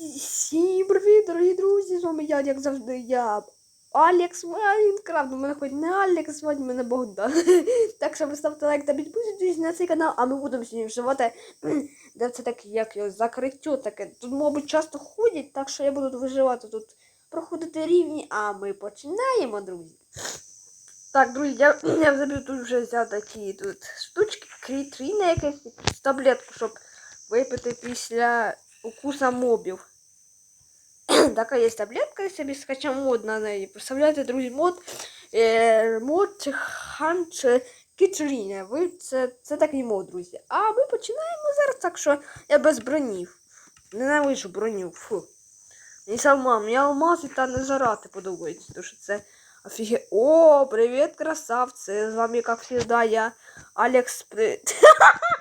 Всім привіт, дорогі друзі! З вами я, як завжди, я Алекс Майнкрафт. У мене хоч не Алекс, звати мене Богдан. Так що поставте лайк та підписуйтесь на цей канал, а ми будемо сьогодні вживати, де це таке, як його, закриття таке. Тут, мабуть, часто ходять, так що я буду виживати тут, проходити рівні, а ми починаємо, друзі. Так, друзі, я, я забив тут вже взяв такі тут штучки, крітріна якась, якусь таблетку, щоб випити після укуса мобів. Така є таблетка, я собі скачав мод на неї. Представляєте, друзі, мод, е, мод Ханч Кітріна. Ви це, це такий мод, друзі. А ми починаємо зараз, так що я без броні. Ненавиджу броню. Фу. Мені сама, мені алмази та не жарати подобається, тому що це офіге. О, привіт, красавці! З вами, як завжди, я Алекс При...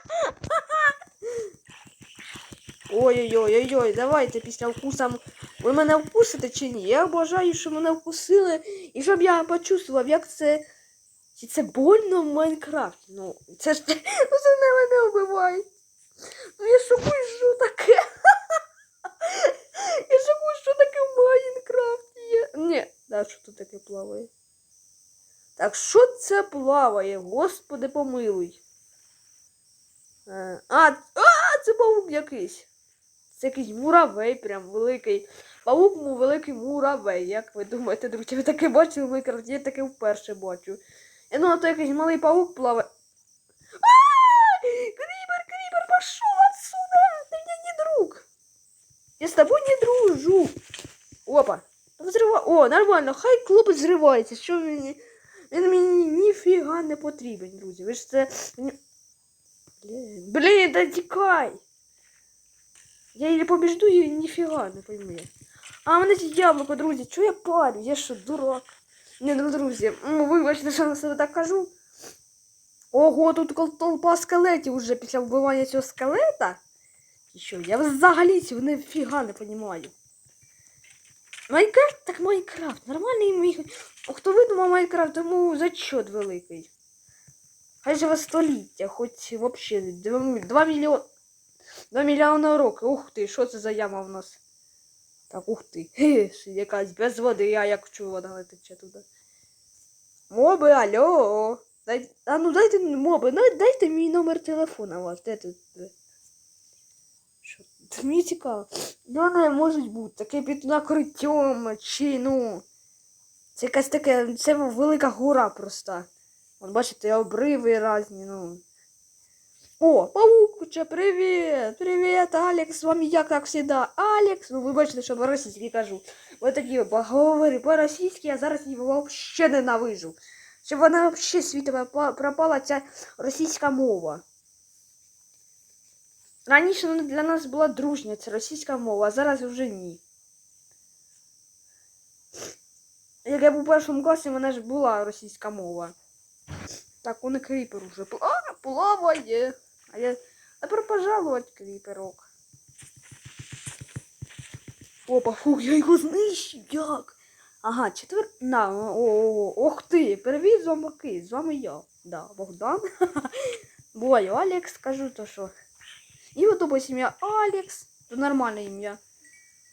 Ой-ой-ой-ой, давайте після вкуса. Ви мене вкусите чи ні? Я бажаю, щоб мене вкусили, і щоб я почувствував, як це. Чи це больно в Майнкрафті? Ну, це ж ну, це не мене вбивають. Ну я шокую, що таке. Я шокую, що таке в Майнкрафті є. Ні, да, що тут таке плаває. Так, що це плаває? Господи, помилуй. Е, А, а, це павук якийсь. Це якийсь муравей, прям великий. Павук му великий муравей. Як ви думаєте, друзі, ви таке бачили в Майнкрафті? Я таке вперше бачу. Я думав, то якийсь малий павук плаває. А! Кріпер, кріпер, пошел отсюда! Ты мне не друг! Я с тобой не дружу! Опа! Взрива... О, нормально, хай клуб зривається. Що мені. Він мені ніфіга не потрібен, друзі. Ви ж це. Блін, да тікай! Я її побіжду і ніфіга не пойми. А мене ці яблуко, друзі, чого я парю? Я що, дурак? Ні, ну, друзі, ну, вибачте, що на себе так кажу. Ого, тут толпа скелетів уже після вбивання цього скелета. І що, я взагалі цього ніфіга не розумію. Майнкрафт так Майнкрафт. Нормальний мій. Хто видумав Майнкрафт, тому зачет великий. Хай живе століття, хоч взагалі 2 мільйони. 2 мільйони років. Ух ти, що це за яма в нас? Так, ух ти. Ще якась без води, я як чую, вода тече туди. Моби, алло. Дай... А ну дайте моби, ну, дайте мій номер телефона вас. Де тут? Що? Мені цікаво. Ну, не можуть бути. Таке під накриттям, чи ну. Це якась таке, це велика гора просто. Вон, бачите, обриви різні, ну. О, паукуча, привіт! Привіт, Алекс, з вами я, як завжди, Алекс. Ну, ви бачите, що по-російськи кажу. Ви такі говори по-російськи, а зараз її взагалі ненавижу. Щоб вона взагалі світова пропала ця російська мова. Раніше вона для нас була дружня, ця російська мова, а зараз вже ні. Як я був у першому класі, в мене ж була російська мова. Так, он і кріпер уже плаває. А я. Добро пожаловать, кріперок. Опа, фух, я його знищив, як? Ага, четвер... На, о, о, о, ох ти, привіт, зомбаки, з вами я. Да, Богдан. Буваю, Алекс, скажу то що. І от ось ім'я Алекс. То нормальне ім'я.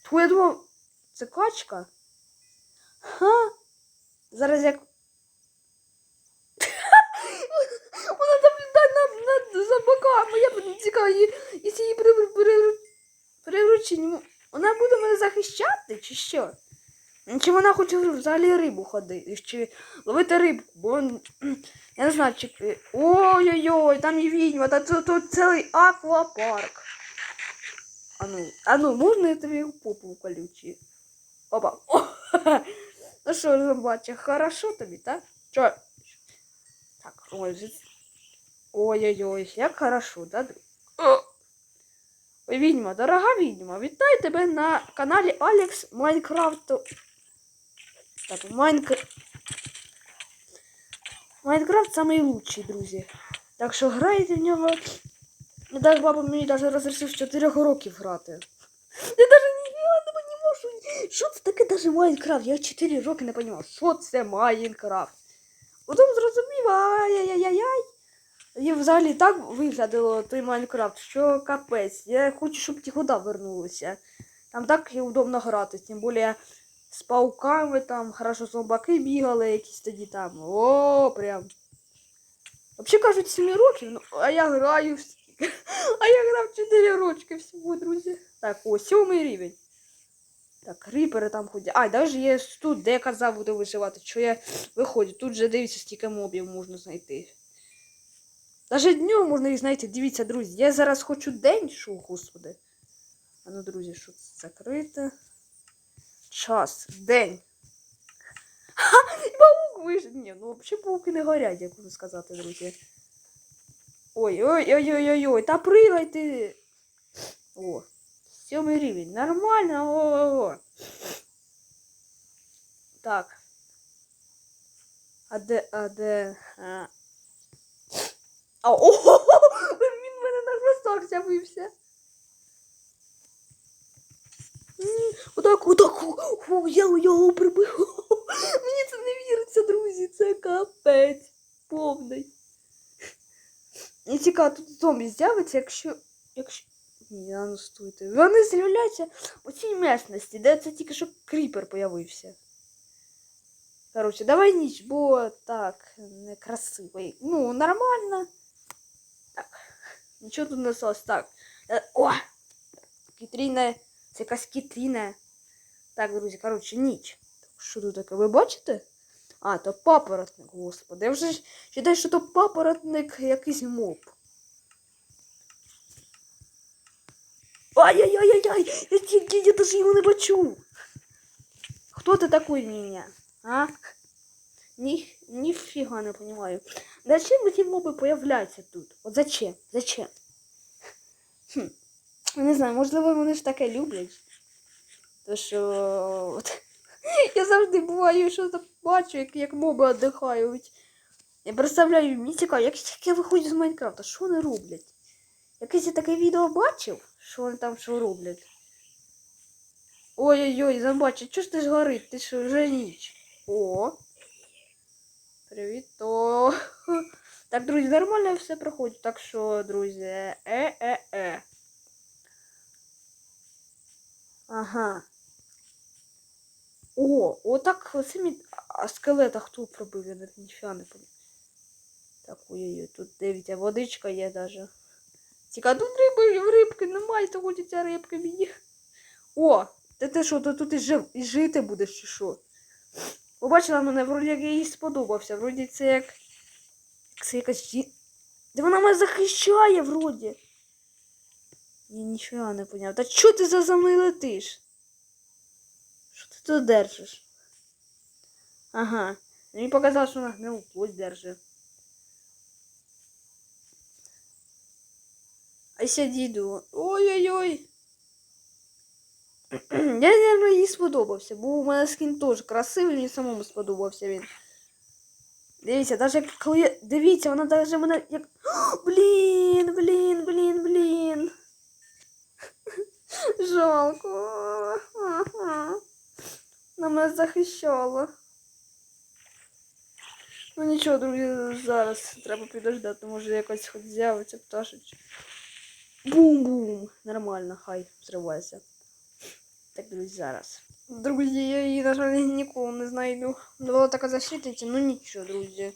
Тьфу, я думав, це качка. Ха. Зараз як. Вона над, над зомбаками. Я б цікаво, її, якщо її при, при, приручені. Вона буде мене захищати, чи що? Чи вона хоче взагалі рибу ходити, чи ловити рибку, бо я не знаю, чи. Ой-ой-ой, там і відьма, та тут, цілий аквапарк. А ну, а ну, можна я тобі попу колючі? Опа. О, ну що, зомбача, хорошо тобі, так? Чо? Так, ой, ой-ой-ой, як хорошо, да? Ой, відьма, дорога відьма, вітаю тебе на каналі Алекс Майнкрафт. Так, Майнкрафт. Майнкрафт лучший, друзі. Так що грайте в нього. Ну так баба мені навіть розрішив з 4 років грати. Я навіть не розумію, що це таке даже Майнкрафт. Я 4 роки не розумів, що це Майнкрафт. Потім зрозумів, ай-яй-яй-яй. І взагалі так виглядало той Майнкрафт, що капець. Я хочу, щоб ті года вернулися. Там так і удобно грати, тим більше з пауками там, хорошо зомбаки бігали якісь тоді там. О, прям. Взагалі кажуть 7 років, ну, а я граю. А я грав 4 рочки всього, друзі. Так, о, сьомий рівень. Так, кріпери там ходять. А, навіть є тут, де казав, буду виживати. Що я виходжу? Тут же дивіться, стільки мобів можна знайти. Навіть днем можна їх знайти. Дивіться, друзі, я зараз хочу день, що, господи. А ну, друзі, що це закрите? Час, день. Ха, паук вижив. Ні, ну взагалі пауки не горять, як можна сказати, друзі. Ой, ой, ой, ой, ой, ой, та пригай ти. О, сьомий рівень. Нормально. О, о, о. Так. А де, а де. А, а о, він в мене на хвостах з'явився. Отак, отак, о, о, я його прибив. Мені це не віриться, друзі, це капець повний. І цікаво, тут зомбі з'явиться, якщо. якщо. Ні, ну стойте. Вони з'являються у цій місності, де це тільки що кріпер появився. Коротше, давай ніч, бо так, некрасиво. Ну, нормально. Нічого тут не осталось. Так. Е, О! Кітріна. Це якась кітріна. Так, друзі, коротше, ніч. Що тут таке? Ви бачите? А, то папоротник, господи. Я вже вважаю, що то папоротник якийсь моб. Ай-яй-яй-яй! Я, я, я, я даже його не бачу. Хто ти такой меня? А? Ні, ніфіга не понимаю. Зачем эти моби появляються тут? От зачем? Зачем? Хм. Не знаю, можливо, вони ж таке люблять. То що. От, я завжди буваю, що бачу, як, як моби віддихають. Я представляю, мені цікаво, як тільки виходять з Майнкрафта, що вони роблять? Якесь я таке відео бачив, що вони там що роблять. Ой-ой-ой, забачить, чого ж ти ж горить? Ти що вже ніч? О. Привіт. О. Так, друзі, нормально все проходить. Так що, друзі, е-е-е. Ага. О, отак оце мі... А скелета хто пробив? Я навіть ніфіга не пам'ятаю. Так, ой-ой-ой, тут дивіться, водичка є даже. Цікаво, тут риби, рибки немає, то хочеться рибки мені. О, та ти що, то тут і, жив, і жити будеш чи що? Побачила мене, вроді як я їй сподобався. Вроді це як. Це якась жі... Де вона мене захищає, вроді. Я нічого не поняв. Та чого ти за мною летиш? Що ти тут держиш? Ага. Мені показалось, що вона гнилу плоть держить. А я діду. Ой-ой-ой. Я, наверное, їй сподобався, бо у мене скін теж красивий, мені самому сподобався він. Дивіться, навіть коли я... Дивіться, вона навіть мене як. Блін, блін, блін, блін. Жалко. Ага. Вона мене захищала. Ну нічого, друзі, зараз треба підождати, може якось хоч з'явиться пташечка. Бум-бум. Нормально, хай взривається. Так, друзі, зараз. Друзі, я її, на жаль, ніколи не знайду. Була така защитниця, ну нічого, друзі.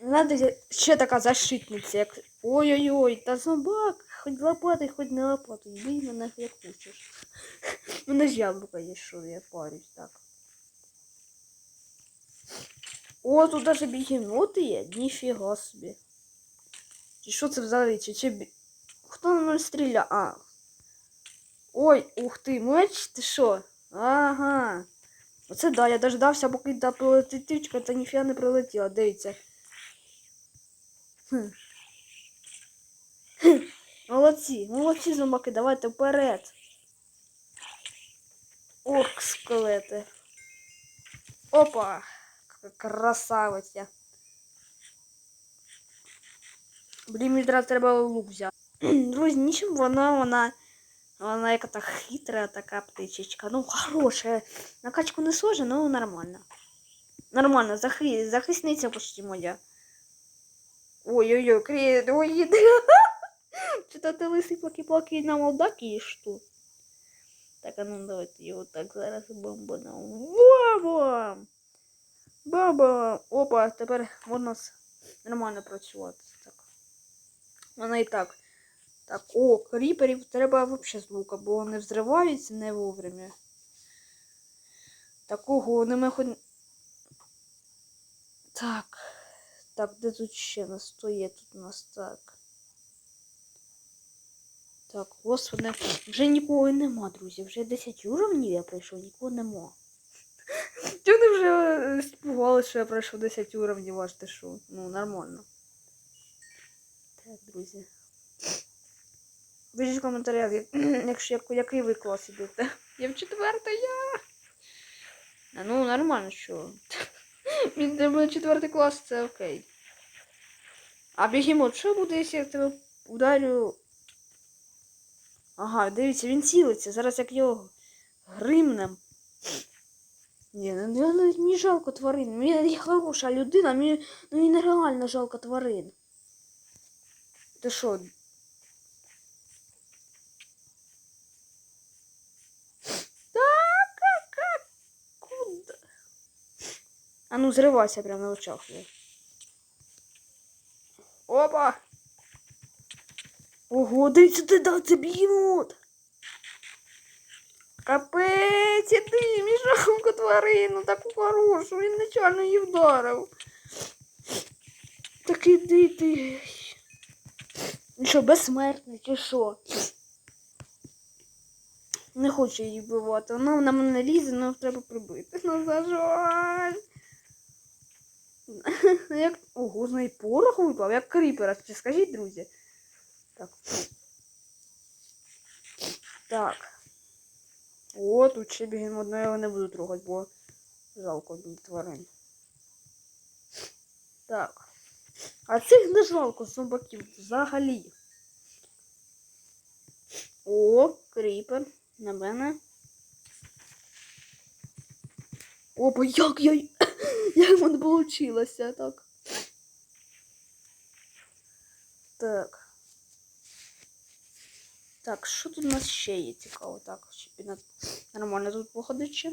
Надо ще така защитниця, як. Ой-ой-ой, та собак, хоч лопатой, хоч не лопатой. Бий мене як хочеш. Мене ж яблука є, що я парюсь, так. О, тут даже бігемоти є, ніфіга собі. Чи що це взагалі? Чи, чи... Хто на мене стріляє? А. Ой, ух ти, меч, ти що? Ага. Оце да, я дождався, поки та прилетить птичка, та ніфіга не прилетіла, дивіться. Хм. Молодці, молодці, зомбаки, давайте вперед. Ох, скелети. Опа! К- Красавиця. Блін, мені треба лук взяти. Друзі, нічим вона, вона, вона яка та хитра така птичечка. Ну, хороша. На качку не схожа, ну нормально. Нормально, захи... захисниця почти моя. Ой-ой-ой, крет, ой, Что-то ты лысый плаки-плаки на молдаке и что? Так, а ну давайте його так зараз бомбану. Баба! Баба! Опа, тепер можна с- нормально працювати. Так. Вона і так. Так, о, кріперів треба взагалі з лука, бо вони взриваються не вовремя. Такого не ми хоч... Так. Так, де тут ще нас стоїть тут у нас так. Так, господи, вже нікого нема, друзі. Вже 10 уровнів я пройшов, нікого нема. Вони вже е, спугали, що я пройшов 10 уровнів, аж ти що? Ну, нормально. Так, друзі. Пишіть в коментарях, як- якщо як, який ви клас ідете. Я в четвертий, я. А, ну, нормально, що. Він мене четвертий клас, це окей. А бігемот, що буде, якщо я тебе ударю Ага, дивіться, він цілиться. Зараз як його гримнем. Ні, ну ну, ну, мені жалко тварин. Мені я хороша людина, мені ну, мені нереально жалко тварин. Ти що? Так, как, как, куда? А ну, зривайся прямо на очах. Опа! Ого, дивіться, ти да, це бігемот. Капець, іди, мішанку тварину, таку хорошу, він нечайно її вдарив. Так іди ти. Ну Що, безсмертний, чи що? Не хочу її вбивати. Вона на мене лізе, але треба прибити. Ну за жаль. Як... Ого, з неї порох випав, як кріпера. Чи скажіть, друзі? Так. Так. О, тут ще бігемо одного його не буду трогати, бо жалко тварин. Так. А цих не жалко зомбаків взагалі. О, кріпер. На мене. Опа, як я. Як в мене вийшло так. Так. Так, що тут у нас ще є цікаво? Так, і нормально тут походить ще.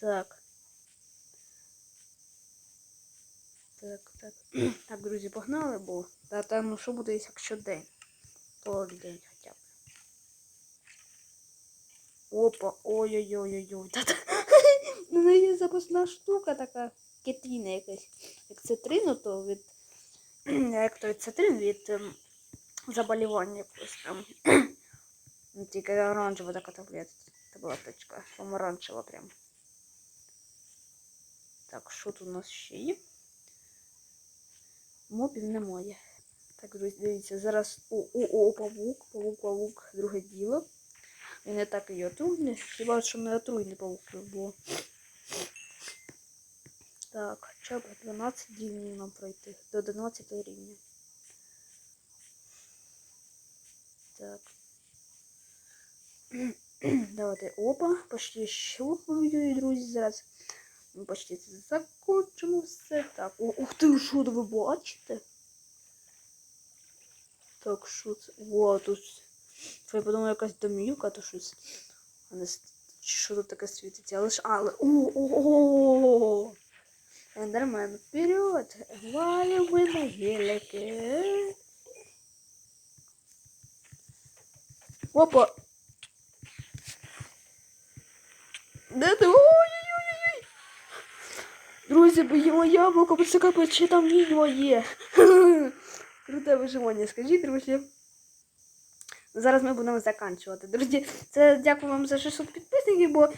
Так. Так, так. Так, друзі, погнали, бо та, та ну що буде, якщо день? То день хоча б. Опа, ой-ой-ой-ой-ой. Та-та. Ну, є запасна штука така, кетріна якась. Як цитрину, то від як той цитрин від ем, заболівання якогось там. Ну, Тільки оранжева така таблетка, таблеточка, помаранчева прям. Так, що тут у нас ще є? Мобів немає. Так, друзі, дивіться, зараз о, о, о, павук, павук, павук, друге діло. Він не так і отруйний, хіба що не отруйний павук було. Так, хоча б 12 рівнів нам пройти. До 11 рівня. Так. Давайте опа, почти щелкною, друзі, зараз. Ми почти це закончимо все. Так, о, ух ти, що ви бачите? Так, що це? О, тут. Це я подумала якась домівка, то щось. А не с- чи що тут таке світиться? Але ж. Але. О, о, о, о, Ендермен, вперед! Валим ми на гелике. Опа! Де ти? Ой-ой-ой-ой! Друзі, боїмо яблуко, бо це капець, чи там відьма є. Круте виживання, скажіть, друзі. Зараз ми будемо заканчувати. Друзі, це дякую вам за 600 підписників, бо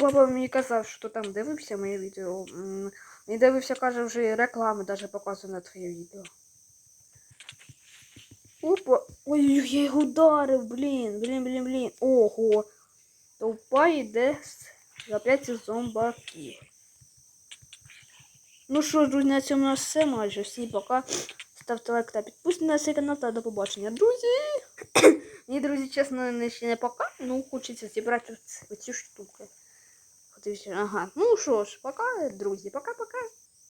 папа мені казав, що там дивився моє відео. Мені дивився, каже, вже і реклами навіть показує на твоє відео. Опа! Ой-ой-ой, я його ударив, блін, блін, блін, блін. Ого. Толпа йде з- за 5 зомбаків. Ну що друзі, на цьому у нас все майже. Всім пока. Ставте лайк та підписуйтесь на цей канал та до побачення, друзі. Мені, друзі, чесно, не ще не пока. Ну, хочеться зібрати оці, оці штуки. Подивіться, ага. Ну що ж, пока, друзі, пока-пока.